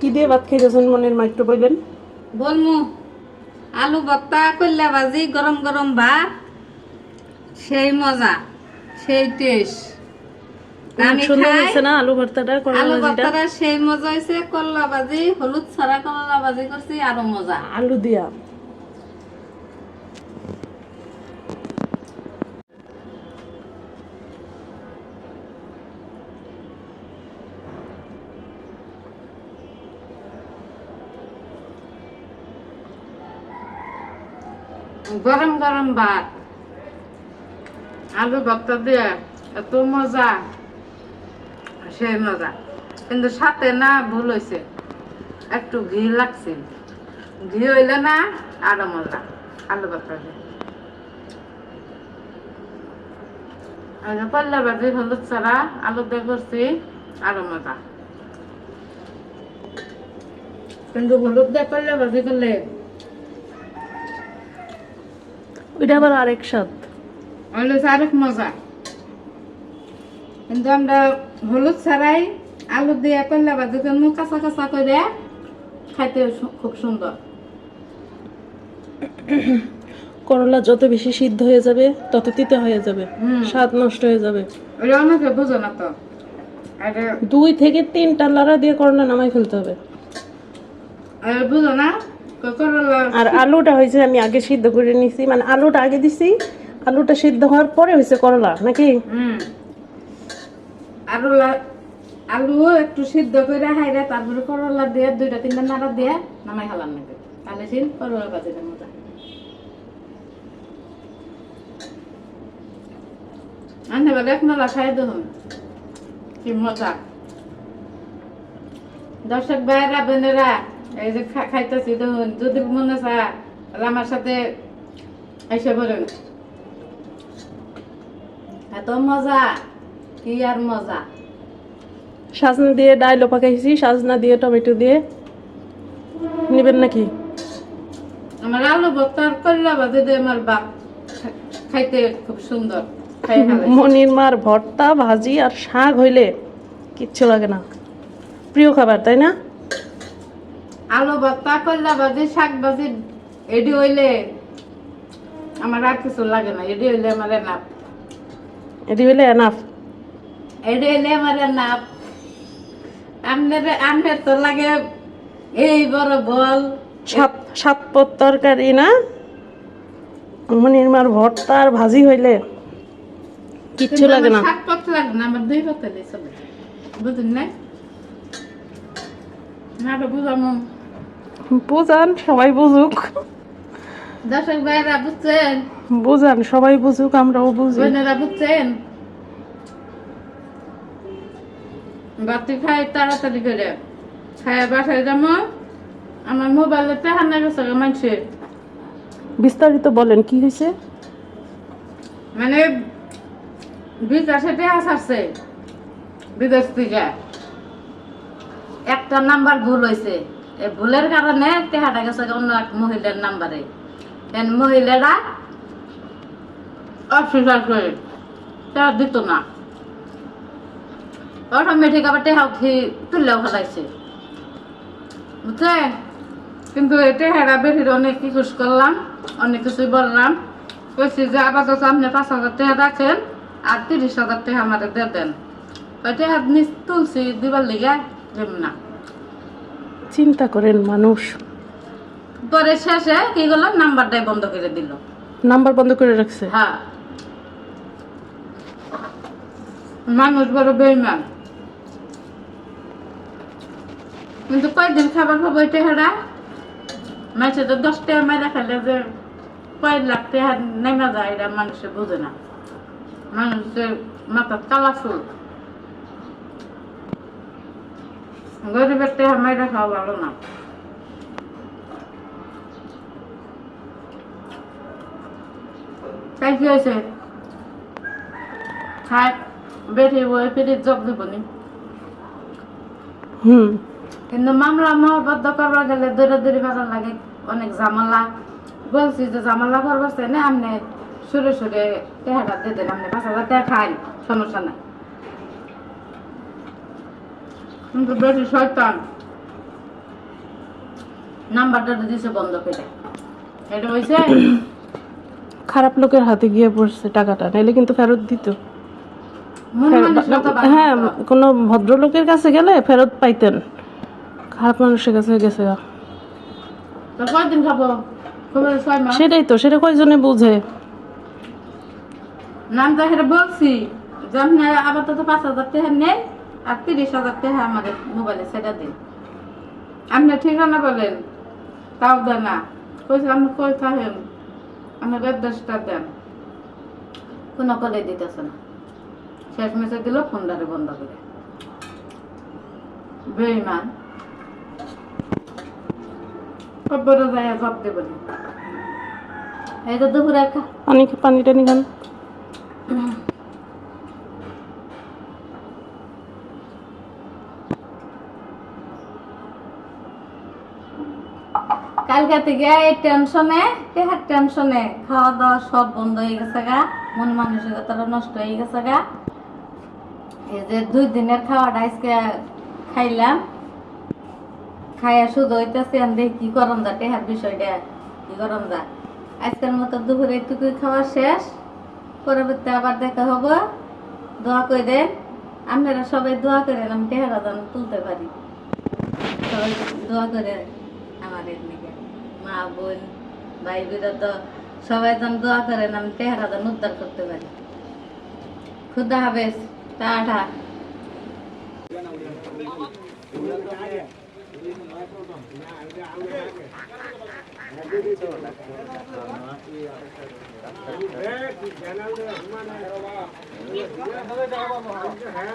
কি দিয়ে ভাত খাইতেছেন মনের মা একটু বলবেন? বলমু আলু ভর্তা কল্লা ভাজি গরম গরম ভাত সেই মজা সেই টেস্ট আমি সুন্দর হয়েছে না আলু ভর্তাটা আলু ভর্তাটা সেই মজা হয়েছে কল্লা ভাজি হলুদ ছাড়া কল্লা ভাজি করছি আরও মজা। আলু দিয়া। গরম গরম ভাত, আলু ভর্তা দিয়ে এত মজা সেই মজা। কিন্তু সাথে না ভুল হয়েছে একটু ঘি লাগছে। ঘি হইলে না আরও মজা, আলু ভর্তা দিয়ে। করলা ভাজি হলুদ ছাড়া আলু দিয়ে করছি, আরও মজা। কিন্তু হলুদ দিয়ে করলে ভাজি করলে ওইটা আবার আরেক স্বাদ। আরেক মজা। কিন্তু আমরা হলুদ ছাড়াই আলু দিয়ে করলে করব কাঁচা কাঁচা করে খাইতে খুব সুন্দর। করলা যত বেশি সিদ্ধ হয়ে যাবে তত তিতে হয়ে যাবে। স্বাদ নষ্ট হয়ে যাবে। অনেকে বুঝো না তো। দুই থেকে তিনটা লাড়া দিয়ে করলা নামাই ফেলতে হবে। আর বুঝো না আর আলুটা হয়েছে আমি আগে সিদ্ধ করে নিছি। মানে আলুটা আগে দিছি আলুটা সিদ্ধ হওয়ার পরে হয়েছে করলা নাকি? আলু আলু একটু সিদ্ধ করে হাইরে তারপরে করলা দিয়ে দুইটা তিনটা নাড়া দিয়ে নামাই হালাম নাকি? তাহলে সিন করলা ভাজিটা মজা। আনে বলে এক নলা খাই দেখুন। কি মজা। দর্শক ভাইরা বোনেরা এই যে খাইতেছি দেখুন যদি মনে চায় তাহলে আমার সাথে এসে বলুন। এত মজা কি আর মজা। সাজনা দিয়ে ডাইলও পাকাইছি সাজনা দিয়ে টমেটো দিয়ে। নেবেন নাকি? আমার আলু ভর্তার করলা ভাজি দিয়ে আমার বাপ খাইতে খুব সুন্দর মনির মার ভর্তা ভাজি আর শাক হইলে কিচ্ছু লাগে না। প্রিয় খাবার তাই না? আলু ভর্তা করলা ভাজি শাক ভাজি এডি হইলে আমার আর কিছু লাগে না এডি হইলে আমার নাপ এটি হইলে এনাফ এডি হইলে আমার নাপ আপনার আপনার তো লাগে এই বড় বল। সাত সাত পদ তরকারি না? মনির মার ভর্তা আর ভাজি হইলে কিচ্ছু লাগে না। শাক পত্র লাগে না আমার দুই পাতা দিয়ে চলে। বুঝুন না? না তো বুঝামো। বুঝান সবাই বুঝুক। দর্শক ভাইরা বুঝছেন? বুঝান সবাই বুঝুক আমরাও বুঝি। বোনেরা বুঝছেন? বাতি খাই তাড়াতাড়ি করে। খাই বাসায় যাব। আমার মোবাইলে পেহানা গেছে মানুষের বিস্তারিত বলেন কি হয়েছে? মানে বিকাশে টেহা ছাড়ছে বিদেশ থেকে। একটা নাম্বার ভুল হয়েছে। এই ভুলের কারণে টেহাটা গেছে অন্য এক মহিলার নাম্বারে। মহিলারা অস্বীকার করে টেহা দিত না। অটোমেটিক আবার টেহা উঠি তুললেও ফেলাইছে বুঝছেন কিন্তু এটা হেরা বেরিয়ে অনেক কিছু করলাম, অনেক কিছুই বললাম। কইছি যে আবার আপাতত আপনি পাঁচ হাজার টাকা রাখেন আর তিরিশ হাজার টাকা আমাদের দিয়ে দেন। ওইটা আপনি তুলছি, দিবার লিগে না। চিন্তা করেন মানুষ। পরে শেষে কি করল? নাম্বারটাই বন্ধ করে দিল। নাম্বার বন্ধ করে রাখছে? হ্যাঁ। মানুষ বড় বেইমান। কিন্তু কয়দিন খাবার খাব এটা হেরা মাসে তো দশ টাকা মাইরা খেলে যে কয় লাখ টাকা নেমে যায় এটা মানুষে বুঝে না। মানুষের মাথা কালা ফুল গরিবের টাকা মাইরা খাওয়া ভালো না তাই কি হয়েছে খায় বেঠে বই ফিরে জব দেবনি হুম কিন্তু মামলা মহবদ্ধ করবার গেলে দৌড়ে দৌড়ি করার লাগে অনেক ঝামেলা। বলছি যে ঝামেলা করবার চাই না আপনি সুরে সুরে টেহাটা দিয়ে দেন আপনি পাঁচ হাজার টাকা খাই সমস্যা নাই। কিন্তু বেশি শয়তান। নাম্বারটা দিছে বন্ধ করে। এটা হয়েছে খারাপ লোকের হাতে গিয়ে পড়ছে টাকাটা নাইলে কিন্তু ফেরত দিত। তো হ্যাঁ। কোনো ভদ্রলোকের কাছে গেলে ফেরত পাইতেন। খারাপ মানুষের কাছে গেছে তো সেটাই তো সেটা কয়জনে বুঝে? নাম তো হেরে বলছি। যে আপনি আপাতত পাঁচ হাজার টাকা নেন আর তিরিশ হাজার টাকা আমাদের মোবাইলে সেটা দিন। আপনি ঠিকানা বলেন? তাও দেন না। কইছে, আপনি কই থাকেন? আপনি অ্যাড্রেসটা দেন। কোনো করে দিতেছে না। শেষ মেসে দিল, ফোনটারে বন্ধ করে। বেইমান খবরে যায় জব দেবেন। এই তো দুপুরে খা পানি কালকে থেকে এই টেনশনে টেহার টেনশনে খাওয়া দাওয়া সব বন্ধ হয়ে গেছে গা, মন মানসিকতাটা নষ্ট হয়ে গেছে গা। এই যে দুই দিনের খাওয়াটা আজকে খাইলাম, খাইয়া শুধু হইতেছে আমি কি করম যা টেহার বিষয়টা কি করম যা আজকের মতো দুপুরে একটুকুই খাওয়া শেষ, পরবর্তী আবার দেখা হব। দোয়া করে দেন আপনারা সবাই দোয়া করেন, আমি টেহারা যেন তুলতে পারি। সবাই দোয়া করে আমার এদিকে। মা বোন ভাই বিরা তো সবাই যেমন দোয়া করেন আমি চেহারাটা উদ্ধার করতে পারি খুদা হাফেজ টাটা হ্যাঁ